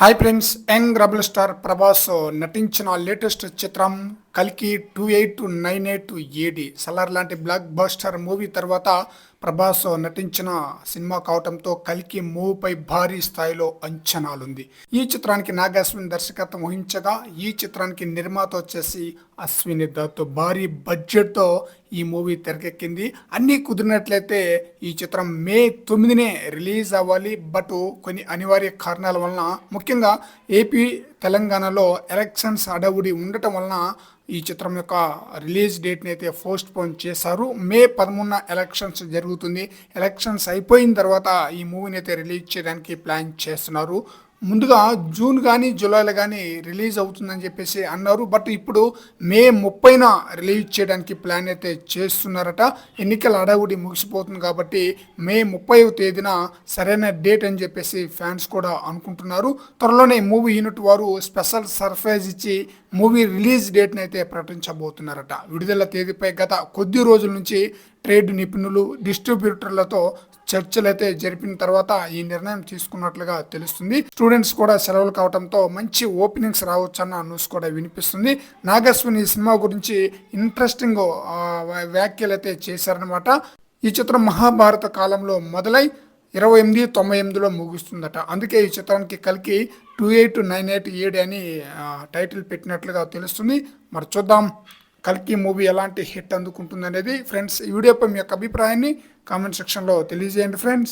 Hi friends young rebel star Prabhas నటించిన latest చిత్రం కల్కి two eight nine eight AD Salaar లాంటి block buster movie తర్వాత ప్రభాస్ నటించిన సినిమా కావటంతో కల్కి మూవీపై భారీ స్థాయిలో అంచనాలుంది. ఈ చిత్రానికి నాగాశ్విన్ దర్శకత్వం వహించగా ఈ చిత్రానికి నిర్మాత వచ్చేసి అశ్విని దత్. భారీ బడ్జెట్తో ఈ మూవీ తెరకెక్కింది. అన్నీ కుదిరినట్లయితే ఈ చిత్రం మే తొమ్మిదినే రిలీజ్ అవ్వాలి. బట్ కొన్ని అనివార్య కారణాల వలన ముఖ్యంగా ఏపీ తెలంగాణలో ఎలక్షన్స్ అడవుడి ఉండటం వలన ఈ చిత్రం యొక్క రిలీజ్ డేట్ని అయితే పోస్ట్ పోన్ చేశారు. మే పదమూడున ఎలక్షన్స్ జరుగుతుంది. ఎలక్షన్స్ అయిపోయిన తర్వాత ఈ మూవీని అయితే రిలీజ్ చేయడానికి ప్లాన్ చేస్తున్నారు. ముందుగా జూన్ కానీ జూలైలో కానీ రిలీజ్ అవుతుందని చెప్పేసి అన్నారు. బట్ ఇప్పుడు మే ముప్పైన రిలీజ్ చేయడానికి ప్లాన్ అయితే చేస్తున్నారట. ఎన్నికల అడవుడి ముగిసిపోతుంది కాబట్టి మే ముప్పై తేదీన సరైన డేట్ అని చెప్పేసి ఫ్యాన్స్ కూడా అనుకుంటున్నారు. త్వరలోనే మూవీ యూనిట్ వారు స్పెషల్ సర్ప్రైజ్ ఇచ్చి మూవీ రిలీజ్ డేట్ని అయితే ప్రకటించబోతున్నారట. విడుదల తేదీపై గత కొద్ది రోజుల నుంచి ట్రేడ్ నిపుణులు డిస్ట్రిబ్యూటర్లతో చర్చలైతే జరిపిన తర్వాత ఈ నిర్ణయం తీసుకున్నట్లుగా తెలుస్తుంది. స్టూడెంట్స్ కూడా సెలవులు కావడంతో మంచి ఓపెనింగ్స్ రావచ్చన్న న్యూస్ కూడా వినిపిస్తుంది. నాగస్విని ఈ సినిమా గురించి ఇంట్రెస్టింగ్ వ్యాఖ్యలు అయితే చేశారనమాట ఈ చిత్రం మహాభారత కాలంలో మొదలై ఇరవై ఎనిమిది తొంభై ఎనిమిదిలో ముగుస్తుందట. అందుకే ఈ చిత్రానికి కలిగి టూ ఎయిట్ నైన్ ఎయిట్ ఏడు అని టైటిల్ పెట్టినట్లుగా తెలుస్తుంది. మరి చూద్దాం. కల్కి మూవీ ఎలాంటి హిట్ అందుకుంటుంది అనేది ఫ్రెండ్స్ ఈ వీడియోపై మీ యొక్క అభిప్రాయాన్ని కామెంట్ సెక్షన్లో తెలియజేయండి ఫ్రెండ్స్.